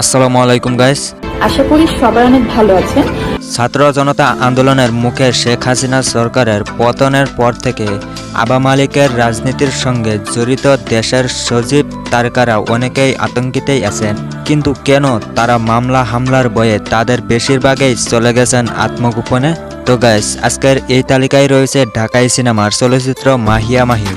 আসসালামু আলাইকুম গাইস আশা করি সবাই অনেক ভালো আছেন। ছাত্র জনতা আন্দোলনের মুখে শেখ হাসিনা সরকারের পতনের পর থেকে আবা মালিকের রাজনীতির সঙ্গে জড়িত দেশের সজীব তারকারা অনেকেই আতঙ্কিতেই আছেন। কিন্তু কেন তারা মামলা হামলার বয়ে তাদের বেশিরভাগই চলে গেছেন আত্মগোপনে? তো গাইস আজকের এই তালিকায় রয়েছে ঢাকাই সিনেমার চলচ্চিত্র মাহিয়া মাহি।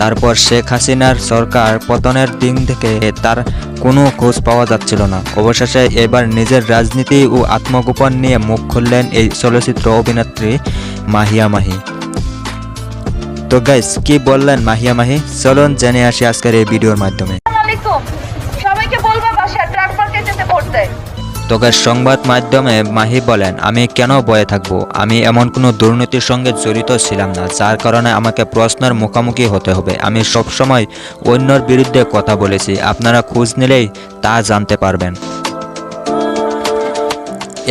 তারপর শেখ হাসিনার সরকার পতনের দিন থেকে তার কোনো খোঁজ পাওয়া যাচ্ছিল না। অবশেষে এবার নিজের রাজনীতি ও আত্মগোপন নিয়ে মুখ খুললেন এই চলচ্চিত্র অভিনেত্রী মাহিয়া মাহি। তো গাইস কি বললেন মাহিয়া মাহি? চলুন জেনে আসি আজকের এই ভিডিওর মাধ্যমে। সবাইকে বলব যেতে গাইস সংবাদ মাধ্যমে মাহি বলেন, আমি কেন বয়ে থাকব? আমি এমন কোনো দুর্নীতির সঙ্গে জড়িত ছিলাম না, যার কারণে আমাকে প্রশ্নের মুখোমুখি হতে হবে। আমি সবসময় অন্যর বিরুদ্ধে কথা বলেছি, আপনারা খোঁজ নিলেই তা জানতে পারবেন।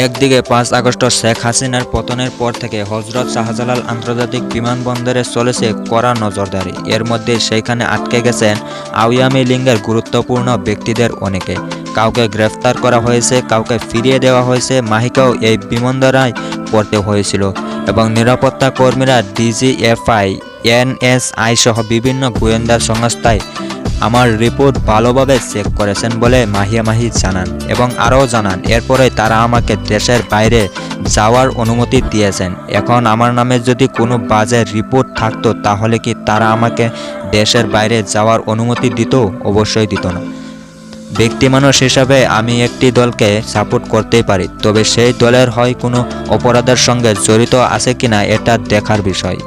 একদিকে পাঁচ আগস্ট শেখ হাসিনার পতনের পর থেকে হজরত শাহজালাল আন্তর্জাতিক বিমানবন্দরে চলেছে কড়া নজরদারি। এর মধ্যে সেইখানে আটকে গেছেন আউয়ামী লিঙ্গের গুরুত্বপূর্ণ ব্যক্তিদের অনেকে। কাউকে গ্রেফতার করা হয়েছে, কাউকে ফিরিয়ে দেওয়া হয়েছে, মাহিকাও এই বিমানবন্দরায় পড়তে হয়েছিল এবং নিরাপত্তা কর্মীরা ডিজিএফআই, এনএসআই সহ বিভিন্ন গোয়েন্দা সংস্থায় আমার রিপোর্ট ভালোভাবে চেক করেছেন বলে মাহিয়া মাহি জানান এবং আরও জানান, এরপরে তারা আমাকে দেশের বাইরে যাওয়ার অনুমতি দিয়েছেন। এখন আমার নামে যদি কোনো বাজে রিপোর্ট থাকতো তাহলে কি তারা আমাকে দেশের বাইরে যাওয়ার অনুমতি দিত? অবশ্যই দিত না। ব্যক্তি মানুষ হিসাবে আমি একটি দলকে সাপোর্ট করতেই পারি, তবে সেই দলের হয় কোনো অপরাধের সঙ্গে জড়িত আছে কিনা এটা দেখার বিষয়।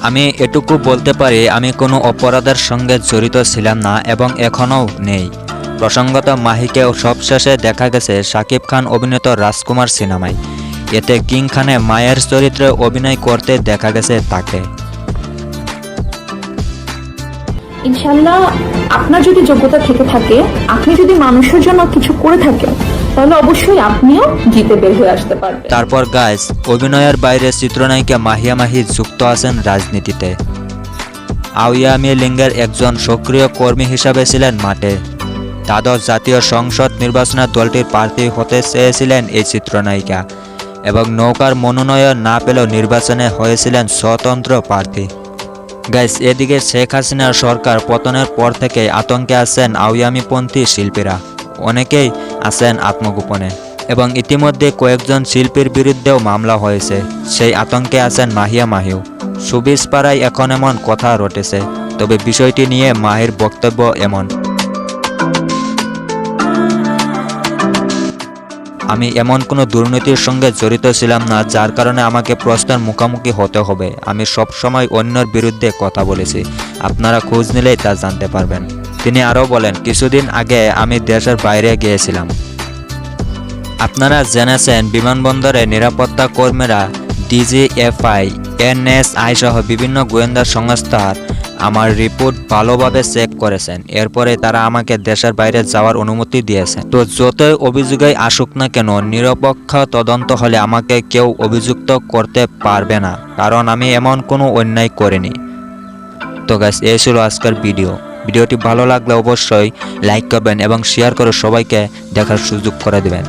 আমি এটুকু বলতে পারি, আমি কোনো অপরাধের সঙ্গে জড়িত ছিলাম না এবং এখনও নেই। প্রসঙ্গত, মাহিকেও সবশেষে দেখা গেছে শাকিব খান অভিনীত রাজকুমার সিনেমায়। এতে কিং খানে মায়ের চরিত্রে অভিনয় করতে দেখা গেছে তাকে। ইনশাল্লাহ আপনার যদি যোগ্যতা থেকে থাকে, আপনি যদি মানুষের জন্য কিছু করে থাকেন, তাহলে অবশ্যই আপনিও জিতে বের হয়ে আসতে পারবেন। তারপর গাইস অভিনয়ের বাইরে চিত্রনায়িকা মাহিয়া মাহি যুক্ত আছেন রাজনীতিতে। আউয়ামি লিঙ্গের একজন সক্রিয় কর্মী হিসাবে ছিলেন মাঠে। দ্বাদশ জাতীয় সংসদ নির্বাচনে দলটির প্রার্থী হতে চেয়েছিলেন এই চিত্রনায়িকা এবং নৌকার মনোনয়ন না পেলেও নির্বাচনে হয়েছিলেন স্বতন্ত্র প্রার্থী। গাইস, এদিকে শেখ হাসিনার সরকার পতনের পর থেকে আতঙ্কে আছেন আওয়ামীপন্থী শিল্পীরা। অনেকেই আছেন আত্মগোপনে এবং ইতিমধ্যে কয়েকজন শিল্পীর বিরুদ্ধেও মামলা হয়েছে। সেই আতঙ্কে আছেন মাহিয়া মাহিউ। সুবিস পাড়ায় এখন এমন কথা রটেছে, তবে বিষয়টি নিয়ে মাহির বক্তব্য এমন। আমি এমন কোনো দুর্নীতির সঙ্গে জড়িত ছিলাম না, যার কারণে আমাকে প্রশ্নের মুখোমুখি হতে হবে। আমি সবসময় অন্যের বিরুদ্ধে কথা বলেছি। আপনারা খোঁজ নিলেই তা জানতে পারবেন। তিনি আরও বলেন, কিছুদিন আগে আমি দেশের বাইরে গিয়েছিলাম। আপনারা জেনেছেন, বিমানবন্দরে নিরাপত্তা কর্মীরা, ডিজিএফআই, এনএসআই সহ বিভিন্ন গোয়েন্দা সংস্থার আমার রিপোর্ট ভালোভাবে চেক করেছেন। এরপরে তারা আমাকে দেশের বাইরে যাওয়ার অনুমতি দিয়েছেন। তো যতই অভিযোগই আসুক না কেন, নিরপেক্ষ তদন্ত হলে আমাকে কেউ অভিযুক্ত করতে পারবে না, কারণ আমি এমন কোনো অন্যায় করিনি। তো গাছ এই ছিল আজকের ভিডিও। ভিডিওটি ভালো লাগলে অবশ্যই লাইক করবেন এবং শেয়ার করে সবাইকে দেখার সুযোগ করে দেবেন।